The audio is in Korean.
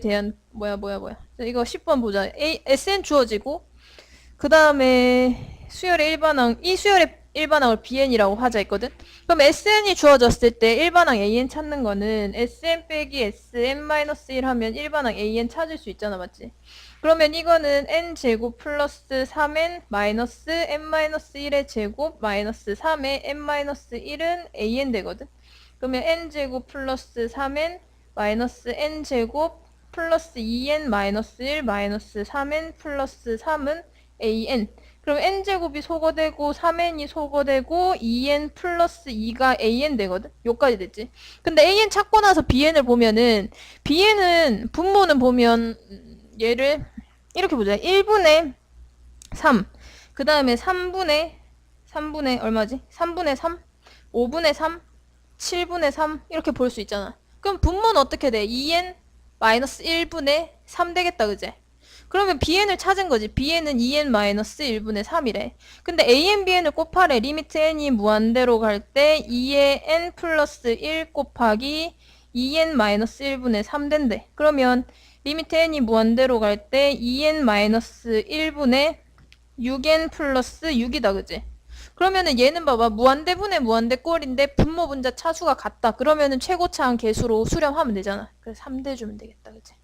대한 뭐야 뭐야 뭐야. 이거 10번 보자. A, SN 주어지고 그 다음에 수열의 일반항 이 수열의 일반항을 BN이라고 하자 했거든? 그럼 SN이 주어졌을 때 일반항 AN 찾는 거는 SN 빼기 SM-1 하면 일반항 AN 찾을 수 있잖아 맞지? 그러면 이거는 n제곱 플러스 3n 마이너스 n-1의 제곱 마이너스 3의 n-1은 an 되거든? 그러면 n제곱 플러스 3n 마이너스 n제곱 플러스 2n 마이너스 1 마이너스 3n 플러스 3은 an 그럼 n제곱이 소거되고 3n이 소거되고 2n 플러스 2가 an 되거든? 요까지 됐지? 근데 an 찾고 나서 bn을 보면은 bn은 분모는 보면 음, 얘를 이렇게 보자. 1분의 3 그 다음에 3분의 3분의 얼마지? 3분의 3 5분의 3 7분의 3 이렇게 볼 수 있잖아. 그럼 분모는 어떻게 돼? 2n 마이너스 1분의 3 되겠다 그제? 그러면 bn을 찾은 거지. bn은 2n 마이너스 1분의 3이래. 근데 an, bn을 곱하래. 리미트 n이 무한대로 갈 때 2의 n 플러스 1 곱하기 2n 마이너스 1분의 3 된대. 그러면 리미트 n이 무한대로 갈 때 2n 마이너스 1분의 6n 플러스 6이다 그지? 그러면은 얘는 봐봐 무한대분의 무한대꼴인데 분모 분자 차수가 같다. 그러면은 최고차항 개수로 수렴하면 되잖아. 그래서 3대 주면 되겠다 그지?